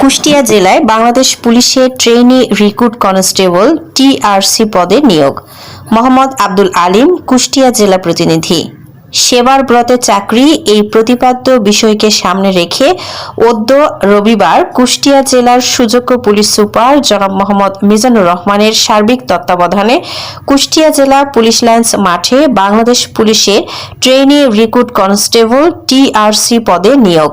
কুষ্টিয়া জেলায় বাংলাদেশ পুলিশের trainee recruit constable TRC পদে নিয়োগ। মোহাম্মদ আব্দুল আলিম, কুষ্টিয়া জেলা প্রতিনিধি। সেবার ব্রতে চাকরি এই প্রতিপাদ্য বিষয়কে সামনে রেখে অদ্য রবিবার কুষ্টিয়া জেলার সুযোগ্য পুলিশ সুপার জনাব মোহাম্মদ মিজানুর রহমানের সার্বিক তত্ত্বাবধানে কুষ্টিয়া জেলা পুলিশ লাইন্স মাঠে বাংলাদেশ পুলিশের ট্রেনি রিক্রুট কনস্টেবল টিআরসি পদে নিয়োগ।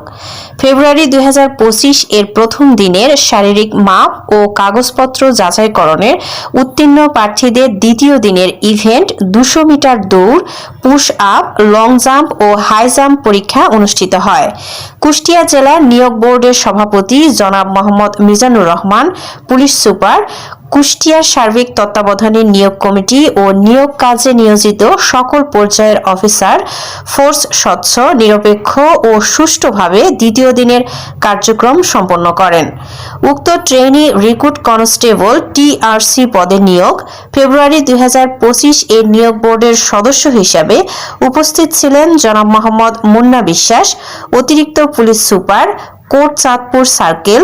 ফেব্রুয়ারি দু হাজার পঁচিশ এর প্রথম দিনের শারীরিক মাপ ও কাগজপত্র যাচাইকরণের উত্তীর্ণ প্রার্থীদের দ্বিতীয় দিনের ইভেন্ট দুশো মিটার দৌড়, পুশ আপ লং জাম্প ও হাই জাম্প পরীক্ষা অনুষ্ঠিত হয়। কুষ্টিয়া জেলা নিয়োগ বোর্ডের সভাপতি জনাব মোহাম্মদ মিজানুর রহমান, পুলিশ সুপার কুষ্টিয়ার সার্বিক তত্ত্বাবধানে নিয়োগ কমিটি ও নিয়োগ কাজে নিয়োজিত সকল পর্যায়ের অফিসার, ফোর্স স্বচ্ছ, নিরপেক্ষ ও সুষ্ঠুভাবে দ্বিতীয় দিনের কার্যক্রম সম্পন্ন করেন। উক্ত ট্রেনি রিক্রুট কনস্টেবল টিআরসি পদে নিয়োগ। ফেব্রুয়ারি দুই এর নিয়োগ বোর্ডের সদস্য হিসাবে উপস্থিত ছিলেন জনাব মোহাম্মদ মুন্না বিশ্বাস অতিরিক্ত police super Kot Chandpur circle,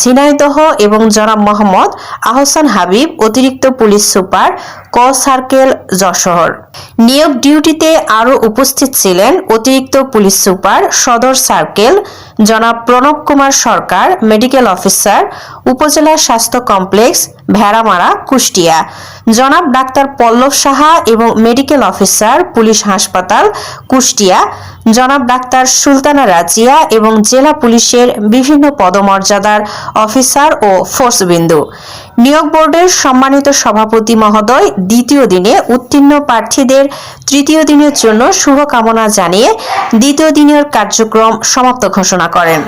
Jhenaidah এবং জনাব মোহাম্মদ আহসান হাবিব, অতিরিক্ত পুলিশ সুপার ক সার্কেল যশোর নিয়োগ ডিউটিতে আরও উপস্থিত ছিলেন অতিরিক্ত পুলিশ সুপার সদর সার্কেল, জনাব প্রণব কুমার সরকার, মেডিকেল অফিসার, উপজেলা স্বাস্থ্য কমপ্লেক্স, ভেড়ামারা, কুষ্টিয়া। জনাব ডাক্তার পল্লব সাহা এবং মেডিকেল অফিসার, পুলিশ হাসপাতাল, কুষ্টিয়া। জনাব ডাক্তার সুলতানা রাজিয়া এবং জেলা পুলিশের বিভিন্ন পদমর্যাদার অফিসার ও ফোর্সবিন্দু। নিয়োগ বোর্ডের সম্মানিত সভাপতি মহোদয় দ্বিতীয় দিনে উত্তীর্ণ প্রার্থীদের তৃতীয় দিনের জন্য শুভকামনা জানিয়ে দ্বিতীয় দিনের কার্যক্রম সমাপ্ত ঘোষণা করেন।